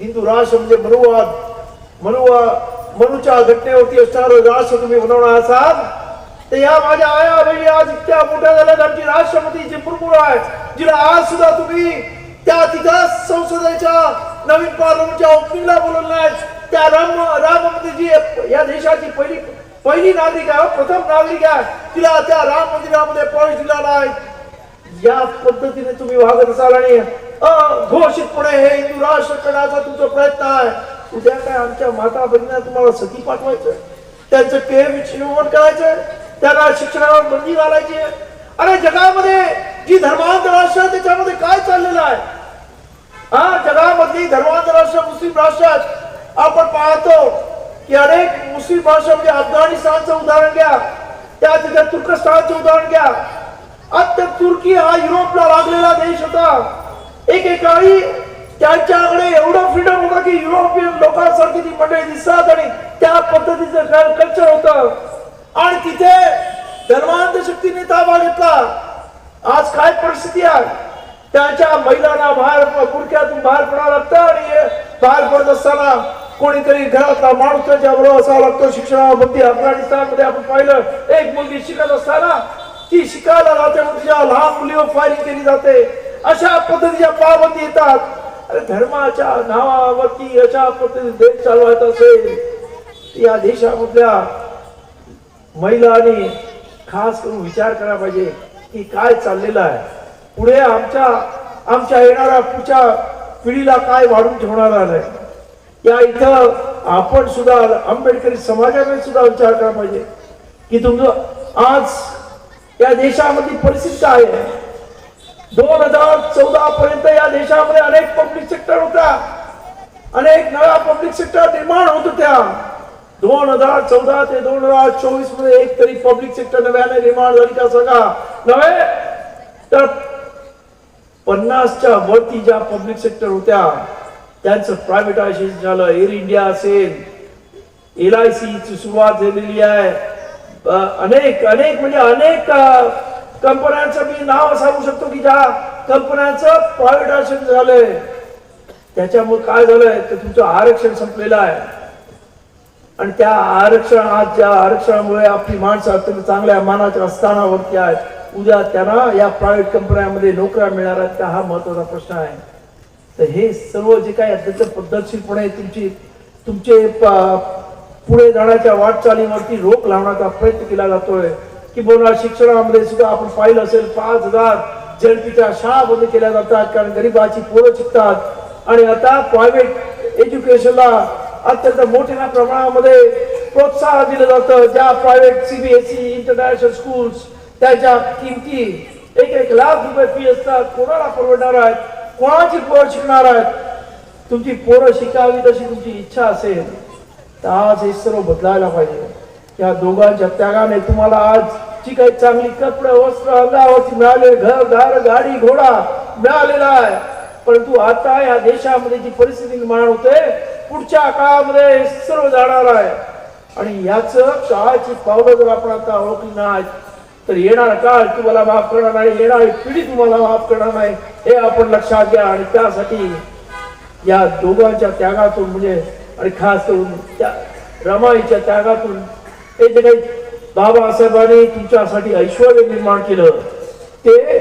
हिंदू राष्ट्र म्हणजे मनुवाद मनुवा मनुच्या घटनेवरती असणारं राष्ट्र तुम्ही बनवणार असाल तर या माझ्या आया बहिणी आज इतक्या मोठ्या झाल्यात आमची राष्ट्रपती जी मुरमुर आहे जिला आज सुद्धा तुम्ही त्या तिथं संसदेच्या नवीन पार्लमेंटच्या ओपनिंगला बोलवलं नाही त्या राम राम मंदिरजी या देशाची पहिली पहिली नागरिक आहे प्रथम नागरिक आहे तिला त्या राम मंदिरामध्ये प्रवेश दिला नाही या पद्धतीने तुम्ही वागत असाल आणि अघोषितपणे हे हिंदू राष्ट्र करण्याचा तुमचा प्रयत्न आहे. उद्या काय आमच्या माता भगिनीला तुम्हाला सती पाठवायचं त्यांचं केअर विच्छिन्न करायचं त्यांना शिक्षणावर बंदी घालायची अरे जगामध्ये जी धर्मांतर राष्ट्र आहे त्याच्यामध्ये काय चाललेलं आहे? हा जगामधली धर्मांतर राष्ट्र मुस्लिम राष्ट्रात आपण पाहतो की अनेक मुस्लिम राष्ट्र म्हणजे अफगाणिस्तानचं उदाहरण घ्या. त्या तिथे तुर्कस्तानचं उदाहरण घ्या. आता तुर्की हा युरोपला लागलेला देश होता. एकेकाळी त्यांच्याकडे एवढं फ्रीडम होता की युरोपियन लोकांसारखी ती मंडळी दिसतात आणि त्या पद्धतीचं कल्चर होत. आणि तिथे धर्मांध शक्तीने ताबा घेतला. आज काय परिस्थिती आहे? त्याच्या महिलांना बाहेर कुडक्यातून बाहेर पडावं लागतं आणि बाहेर पडत असताना कोणीतरी घरातला माणूस त्याच्या बरोबर असावा लागतो. शिक्षणाबद्दल अफगाणिस्तानमध्ये आपण पाहिलं. एक मुलगी शिकत असताना ती शिकायला जाते मग लहान मुलीवर फायरिंग केली जाते. अशा पद्धतीच्या पाबंदी येतात अरे धर्माच्या नावावरती अशा पद्धतीने देश चालवायचा असेल. या देशामधल्या महिलांनी खास करून विचार करायला पाहिजे की काय चाललेलं आहे. पुढे आमच्या आमच्या येणाऱ्या पुढच्या पिढीला काय वाढून ठेवणार आहे. या इथं आपण सुद्धा आंबेडकरी समाजाने सुद्धा विचार करायला पाहिजे की तुमचं आज या देशामध्ये परिस्थिती आहे? दोन हजार चौदा पर्यंत या देशामध्ये अनेक पब्लिक सेक्टर होत्या. अनेक नव्या पब्लिक सेक्टर निर्माण होत होत्या. दोन हजार चौदा ते दोन हजार चोवीसमध्ये एक तरी पब्लिक सेक्टर नव्याने निर्माण झाली का सांगा? नव्हे? तर पन्नासच्या वरती ज्या पब्लिक सेक्टर होत्या त्यांचं प्रायव्हेटायझेशन झालं. एअर इंडिया असेल. एल आय ची सुरुवात झालेली आहे. अनेक अनेक म्हणजे अनेक कंपन्यांचं मी नाव सांगू शकतो की ज्या कंपन्यांचं प्रायव्हेटायझेशन झालंय. त्याच्यामुळे काय झालंय? तर तुमचं आरक्षण संपलेलं आहे. आणि त्या आरक्षण आज ज्या आरक्षणामुळे आपली माणसं अत्यंत चांगल्या मानाच्या स्थानावरती आहेत. उद्या त्यांना या प्रायव्हेट कंपन्यांमध्ये नोकऱ्या मिळणार आहेत का? हा महत्त्वाचा प्रश्न आहे. तर हे सर्व जे काही अत्यंत पद्धतशीरपणे तुमची तुमचे पुढे जाण्याच्या वाटचालीवरती रोख लावण्याचा प्रयत्न केला जातोय. की शिक्षणामध्ये सुद्धा आपण पाहिलं असेल पाच हजार झडपीच्या शाळा बंद केल्या जातात कारण गरिबाची पोरं शिकतात आणि आता प्रायव्हेट एज्युकेशनला अत्यंत मोठ्या प्रमाणामध्ये प्रोत्साहन दिलं जातं. ज्या प्रायव्हेट सीबीएसई इंटरनॅशनल स्कूल्स त्याच्या किमती एक एक लाख रुपये फी असतात. कोणाला परवडणार आहेत? कोणाची पोरं शिकणार आहेत? तुमची पोरं शिकावी तशी तुमची इच्छा असेल. तर आज हे सर्व बदलायला पाहिजे. या दोघांच्या त्यागाने तुम्हाला आज जी काही चांगली कपडे वस्त्र अंगावरती मिळाले घर दार गाडी घोडा मिळालेला आहे परंतु आता या देशामध्ये जी परिस्थिती निर्माण होते पुढच्या काळामध्ये हे सर्व जाणार आहे. आणि याच काळाची पावलं जर आपण आता ओळखली नाही तर येणार काळ तुम्हाला माफ करणार नाही येणारी पिढी तुम्हाला माफ करणार नाही हे आपण लक्षात घ्या. आणि त्यासाठी या दोघांच्या त्यागातून म्हणजे आणि खास करून त्या रमाईच्या त्यागातून ते जे काही बाबासाहेबांनी तुमच्यासाठी ऐश्वर निर्माण केलं ते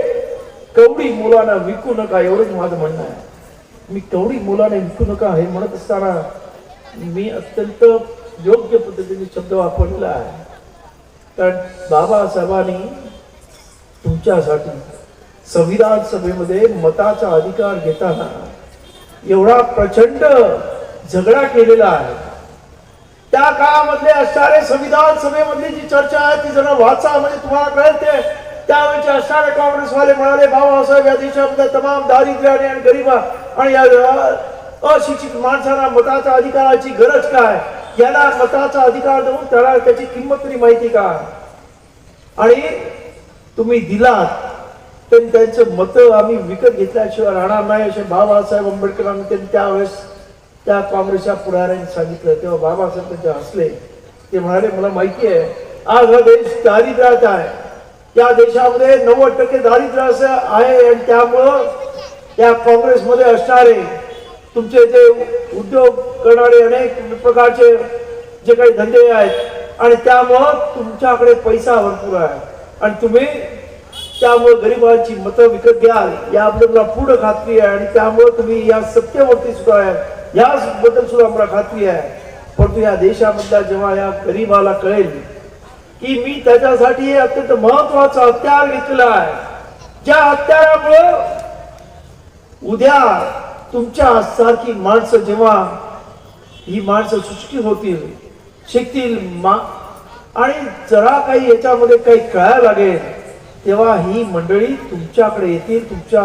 कवडी मुलांना विकू नका एवढंच माझं म्हणणं आहे. मी कवडी मुलाने विकू नका हे म्हणत असताना मी अत्यंत योग्य पद्धतीने शब्द वापरलेला आहे. कारण बाबासाहेबांनी तुमच्यासाठी संविधान सभेमध्ये मताचा अधिकार घेताना एवढा प्रचंड झगडा केलेला आहे. त्या काळामधले असणारे संविधान सभेमधली जी चर्चा आहे ती जरा वाचा म्हणजे तुम्हाला कळेल ते. त्यावेळेचे असणारे काँग्रेसवाले म्हणाले बाबासाहेब या देशामध्ये तमाम दारिद्र्याने आणि गरिबा आणि या अशिक्षित माणसांना मताच्या अधिकाराची गरज काय? याला मताचा अधिकार देऊन त्याला त्याची किंमत तरी माहिती का? आणि तुम्ही दिलात त्यांचं मत आम्ही विकत घेतल्याशिवाय राहणार नाही असे बाबासाहेब आंबेडकरांनी त्यांनी त्यावेळेस त्या काँग्रेसच्या पुढाऱ्यांनी सांगितलं तेव्हा बाबासाहेब त्यांचे हसले. ते म्हणाले मला माहिती आहे आज हा देश दारिद्र्यात आहे. त्या देशामध्ये नव्वद टक्के दारिद्र्य असं आहे आणि त्यामुळं या काँग्रेसमध्ये असणारे तुमचे जे उद्योग करणारे अनेक प्रकारचे जे काही धंदे आहेत आणि त्यामुळं तुमच्याकडे पैसा भरपूर आहे. आणि तुम्ही त्यामुळे गरिबांची मतं विकत घ्याल याबद्दल आपल्याला पूर्ण खात्री आहे आणि त्यामुळे तुम्ही या सत्तेवरती सुद्धा आहे. याबद्दल सुद्धा आम्हाला खात्री आहे. परंतु या देशामधला जेव्हा या गरीबाला कळेल की मी त्याच्यासाठी अत्यंत महत्त्वाचा हत्यार घेतलेलं आहे ज्या हत्यारामुळं उद्या तुमच्या सारखी माणसं जेव्हा ही माणसं सृष्टी होतील शिकतील मा आणि जरा काही याच्यामध्ये काही कळायला लागेल तेव्हा ही मंडळी तुमच्याकडे येतील तुमच्या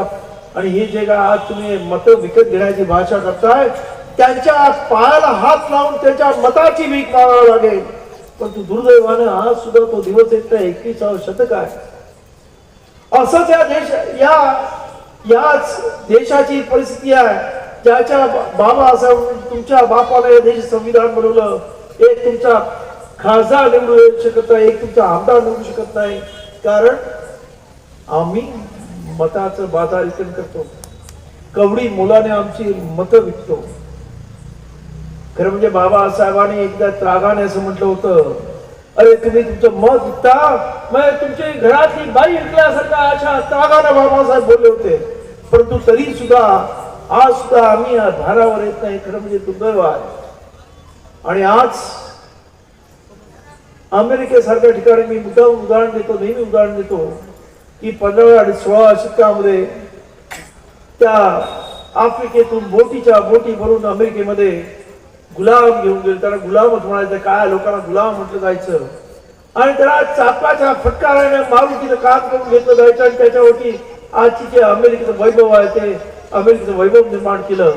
आणि हे जे काय आज तुम्ही मतं विकत घेण्याची भाषा करताय त्यांच्या पायाला हात लावून त्यांच्या मताची भीक मागावं लागेल. परंतु दुर्दैवानं आज सुद्धा तो दिवस येत नाही एकविसावं शतक आहे. असंच या देश या याच देशाची परिस्थिती आहे. ज्याच्या बा- बाबा असं तुमच्या बापाला या देश संविधान बनवलं एक तुमचा खासदार निवडू शकत नाही एक तुमचा आमदार निवडू शकत नाही. कारण आम्ही मताचं बाजारीकरण करतो. कवडी मुलाने आमची मतं विकतो. खरं म्हणजे बाबासाहेबांनी एकदा त्रागाने असं म्हटलं होतं अरे तुम्ही तुमचं मत विकता? मग तुमची घरातली बाई विकल्यासारखा अशा त्रागाने बाबासाहेब बोलले होते. परंतु तरी सुद्धा आज सुद्धा आम्ही या धारावर येत नाही. खरं म्हणजे दुर्दैव आहे. आणि आज अमेरिकेसारख्या ठिकाणी मी मुद्दा उदाहरण देतो नेहमी उदाहरण देतो की पंधराव्या आणि सोळा शतकामध्ये त्या आफ्रिकेतून बोटीच्या बोटी भरून अमेरिकेमध्ये गुलाम घेऊन गेले. त्याला गुलामच म्हणायचं काय लोकांना गुलाम म्हटलं जायचं? आणि त्याला चापाच्या फटकाराने मारून तिथं काम करून घेतलं जायचं आणि त्याच्यावरती आजची जे अमेरिकेचं वैभव आहे ते अमेरिकेचं वैभव निर्माण केलं.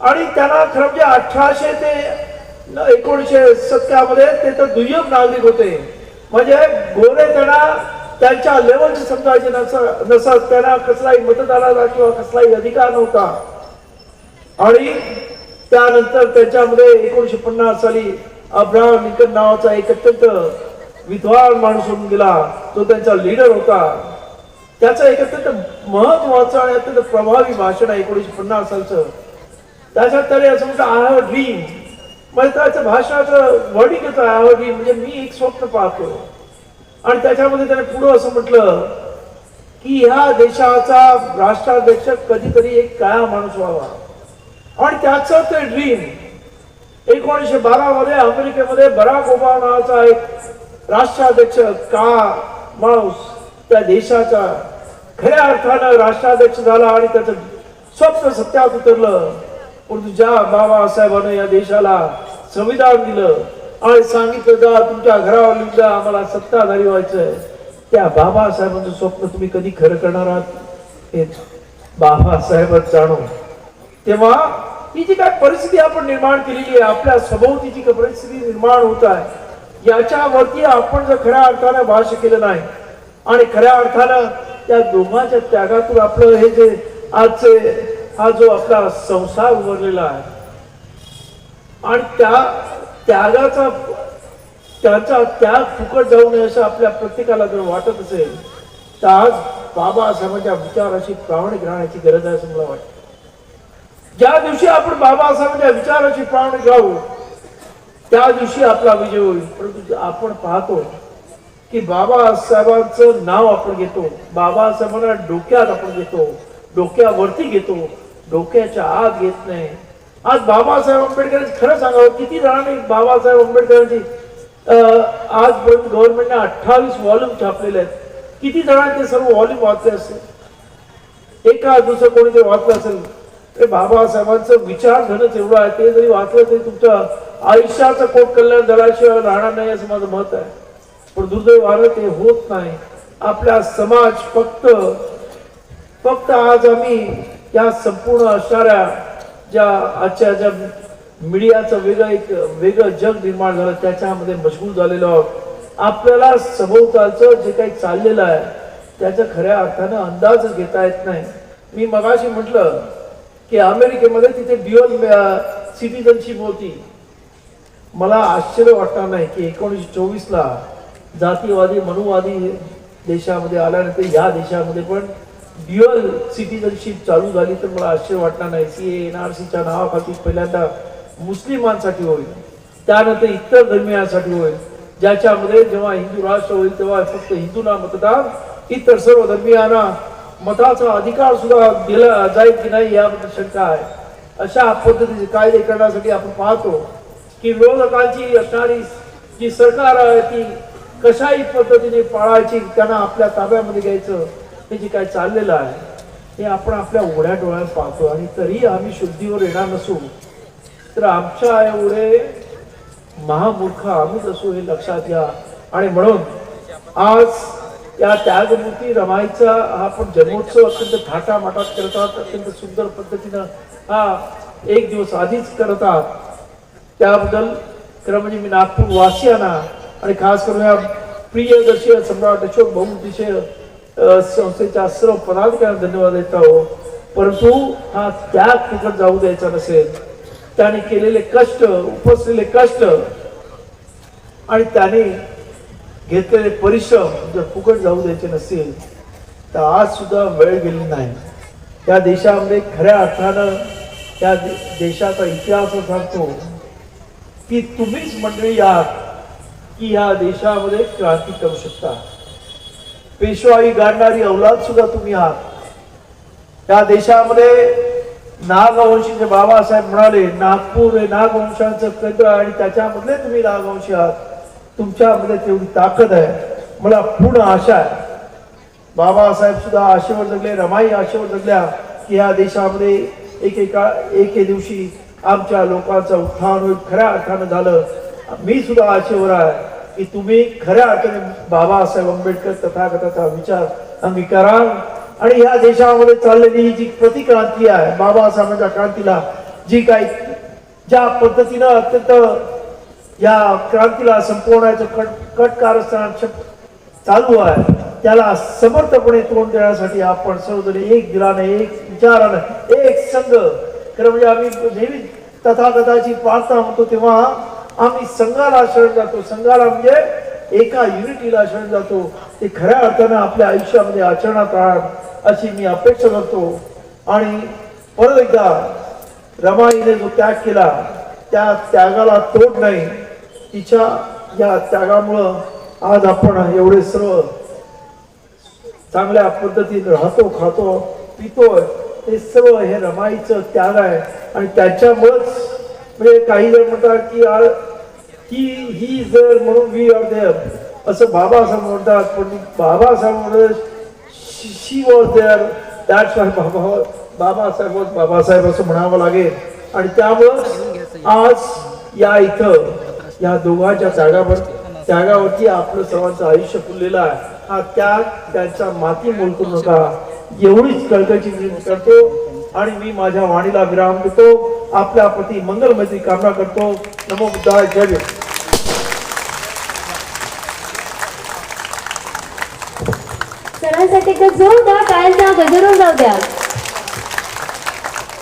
आणि त्यांना खरं म्हणजे अठराशे ते एकोणीशे एकोणीसशे ते तर दुय्यम नागरिक होते. म्हणजे गोरे त्यांना त्यांच्या लेवलचे समजायचे नस नसत त्यांना कसलाही मतदानाचा किंवा कसलाही अधिकार नव्हता. आणि त्यानंतर त्याच्यामध्ये एकोणीशे पन्नास साली अब्राहम लिंकन नावाचा एक अत्यंत विद्वान माणूस होऊन गेला. तो त्यांचा लीडर होता. त्याचं एक अत्यंत महत्वाचं आणि अत्यंत प्रभावी भाषण आहे एकोणीशे पन्नास सालचं. त्याच्यात त्याने असं म्हणतं आय हॅव ड्रीम म्हणजे त्याचं भाषणाचं वर्डिंग आय हॅव ड्रीम म्हणजे मी एक स्वप्न पाहतो. आणि त्याच्यामध्ये त्याने पुढं असं म्हटलं की ह्या देशाचा राष्ट्राध्यक्ष कधीतरी एक काळा माणूस व्हावा. आणि त्याचं ते ड्रीम एकोणीशे बारा मध्ये अमेरिकेमध्ये बराक ओबामा नावाचा एक राष्ट्राध्यक्ष का माणूस त्या देशाचा खऱ्या अर्थानं राष्ट्राध्यक्ष झाला आणि त्याचं स्वप्न सत्यात उतरलं. परंतु ज्या बाबासाहेबांनी या देशाला संविधान दिलं आणि सांगितलं जा तुमच्या घरावर लिहून आम्हाला सत्ताधारी व्हायचंय. त्या बाबासाहेबांचं स्वप्न तुम्ही कधी खरं करणार आहात? हे बाबासाहेबच जाणो तेव्हा ही जी काय परिस्थिती आपण निर्माण केलेली आहे आपल्या सभोवतीची जी परिस्थिती निर्माण होत आहे याच्यावरती आपण जर खऱ्या अर्थानं भाष्य केलं नाही आणि खऱ्या अर्थानं त्या दोघांच्या त्यागातून आपलं हे जे आजचे हा जो आपला संसार उभारलेला आहे आणि त्या त्यागाचा त्याचा त्याग फुकट जाऊ नये असं आपल्या प्रत्येकाला जर वाटत असेल तर आज बाबासाहेबांच्या विचाराशी प्रामाणिक राहण्याची गरज आहे असं मला वाटतं. ज्या दिवशी आपण बाबासाहेबांच्या विचाराची प्राण राहू त्या दिवशी आपला विजय होईल. परंतु आपण पाहतो की बाबासाहेबांचं नाव आपण घेतो बाबासाहेबांना डोक्यात आपण घेतो डोक्यावरती घेतो डोक्याच्या आत घेत नाही. आज बाबासाहेब आंबेडकरांची खरं सांगावं किती जणांनी बाबासाहेब आंबेडकरांची आजपर्यंत गव्हर्नमेंटने अठ्ठावीस व्हॉल्यूम छापलेले आहेत. किती जणांनी ते सर्व व्हॉल्यूम वाचले असेल? एका दुसरं कोणीतरी वाचलं असेल? ते बाबासाहेबांचं विचार धनच एवढं आहे. ते जरी वाचलं तरी तुमच्या आयुष्याचं कोट कल्याण झाल्याशिवाय राहणार नाही असं माझं मत आहे. पण दुर्दैवानं ते होत नाही. आपला समाज फक्त फक्त आज आम्ही या संपूर्ण असणाऱ्या ज्या आजच्या ज्या मीडियाचं वेगळं एक वेगळं जग निर्माण झालं त्याच्यामध्ये मशगूल झालेलो आहोत. आपल्याला सभोवतालचं जे काही चाललेलं आहे त्याचा खऱ्या अर्थानं अंदाज घेता येत नाही. मी मगाशी म्हटलं की अमेरिकेमध्ये तिथे ड्युअल सिटिझनशिप होती. मला आश्चर्य वाटणार नाही की एकोणीसशे चोवीसला जातीवादी मनुवादी देशामध्ये आल्यानंतर या देशामध्ये पण ड्युअल सिटीजनशिप चालू झाली तर मला आश्चर्य वाटणार नाही सी एन आर सीच्या नावाखाली पहिल्यांदा मुस्लिमांसाठी होईल. त्यानंतर इतर धर्मियांसाठी होईल. ज्याच्यामध्ये जेव्हा हिंदू राष्ट्र होईल तेव्हा फक्त हिंदूंना मतदान इतर सर्व धर्मियांना मताचा अधिकार सुद्धा दिला जाईल की नाही याबद्दल शंका आहे. अशा पद्धतीचे कायदे करण्यासाठी आपण पाहतो की विरोधकांची असणारी जी सरकार आहे ती कशाही पद्धतीने पाळायची त्यांना आपल्या ताब्यामध्ये घ्यायचं हे जे काय चाललेलं आहे हे आपण आपल्या ओढ्या डोळ्यात पाहतो. आणि तरी आम्ही शुद्धीवर येणार नसू तर आमच्या एवढे महामूर्ख आम्हीच असू हे लक्षात घ्या. आणि म्हणून आज या त्यागमूर्ती रमाईचा हा आपण जन्मोत्सव अत्यंत थाटामाटात करत आहात अत्यंत सुंदर पद्धतीनं हा एक दिवस आधीच करत आहात. त्याबद्दल खरं म्हणजे मी नागपूर वासियांना आणि खास करून या प्रियदर्शी सम्राट अशोक बहुदिशय संस्थेच्या सर्व पदाधिकाऱ्यांना धन्यवाद देत आहो. परंतु हा त्याग फुकट जाऊ द्यायचा नसेल. त्याने केलेले कष्ट उपसलेले कष्ट आणि त्याने घेतलेले परिश्रम जर फुकट जाऊ द्यायचे नसतील तर आज सुद्धा वेळ गेली नाही. त्या देशामध्ये खऱ्या अर्थानं त्या देशाचा इतिहास सांगतो की तुम्हीच मंडळी आहात की या देशामध्ये क्रांती करू शकता. पेशवाई गाडणारी अवलाद सुद्धा तुम्ही आहात. त्या देशामध्ये नागवंशीचे बाबासाहेब म्हणाले नागपूर हे नागवंशांचं केंद्र आणि त्याच्यामधले तुम्ही नागवंशी आहात. तुमच्यामध्ये तेवढी ताकद आहे मला पूर्ण आशा आहे. बाबासाहेब सुद्धा आशेवर जगले रमाई आशेवर जगल्या की या देशामध्ये एकेका एके दिवशी आमच्या लोकांचं उत्थान होईल खऱ्या अर्थानं झालं. मी सुद्धा आशेवर आहे की तुम्ही खऱ्या अर्थाने बाबासाहेब आंबेडकर तथागताचा विचार अंगीकाराल आणि या देशामध्ये चाललेली ही जी प्रतिक्रांती आहे बाबासाहेबांच्या क्रांतीला जी काही ज्या पद्धतीनं अत्यंत या क्रांतीला संपवण्याचं कट कट कारस्थान चालू आहे. त्याला समर्थपणे तोंड देण्यासाठी आपण सर्वजण एक दिलाने एक विचारानं एक संघ. खरं म्हणजे आम्ही नेहमी तथागताची प्रार्थना म्हणतो तेव्हा आम्ही संघाला शरण जातो. संघाला म्हणजे एका युनिटीला शरण जातो. ते खऱ्या अर्थानं आपल्या आयुष्यामध्ये आचरणात राहणार अशी मी अपेक्षा करतो. आणि परत एकदा रमाईने जो त्याग केला त्या त्यागाला तोड नाही. तिच्या या त्यागामुळं आज आपण एवढे सर्व चांगल्या पद्धतीने राहतो खातो पितोय ते सर्व हे रमाईचं त्याग आहे. आणि त्याच्यामुळंच म्हणजे काही जण म्हणतात की आ- ही ही जर म्हणून वी आर देअर. असं बाबासाहेब म्हणतात पण बाबासाहेब म्हणतात she was there. That's why Baba Babasaheb was Babasaheb असं म्हणावं लागेल. आणि त्यामुळं आज या इथं या दोघांच्या त्यागावर त्यागावरती आपलं सर्वांचं आयुष्य फुललेलं आहे. हा त्याग त्यांचा माती मोलकू नका. एवढीच कळकळची विनंती करतो आणि मी माझ्या वाणीला विराम देतो. आपल्या प्रती मंगलमयची कामना करतो. नमो बुद्धाय जय भीम. जोरदार टाळ्यांचा गजरून जाऊ द्या.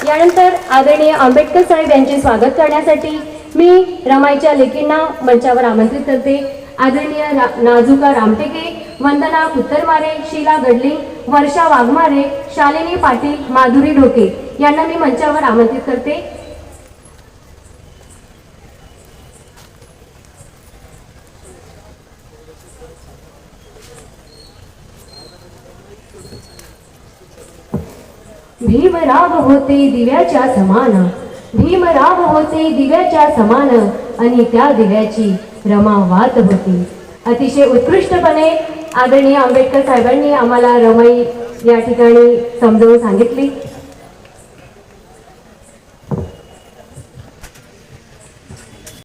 यानंतर आदरणीय आंबेडकर साहेब यांचे स्वागत करण्यासाठी मी रमाईच्या लेकींना मंचावर आमंत्रित करते. आदरणीय रा- नाजुका रामटेके वंदना पुत्तरमारे शीला गडलिंग वर्षा वाघमारे शालिनी पाटील माधुरी ढोके यांना मी मंचावर आमंत्रित करते. भीमराव होते दिव्याच्या समाना भीमराव होते दिव्याच्या समान आणि त्या दिव्याची रमा वात होती. अतिशय उत्कृष्टपणे आदरणीय आंबेडकर साहेबांनी आम्हाला रमाई या ठिकाणी समजावून सांगितली.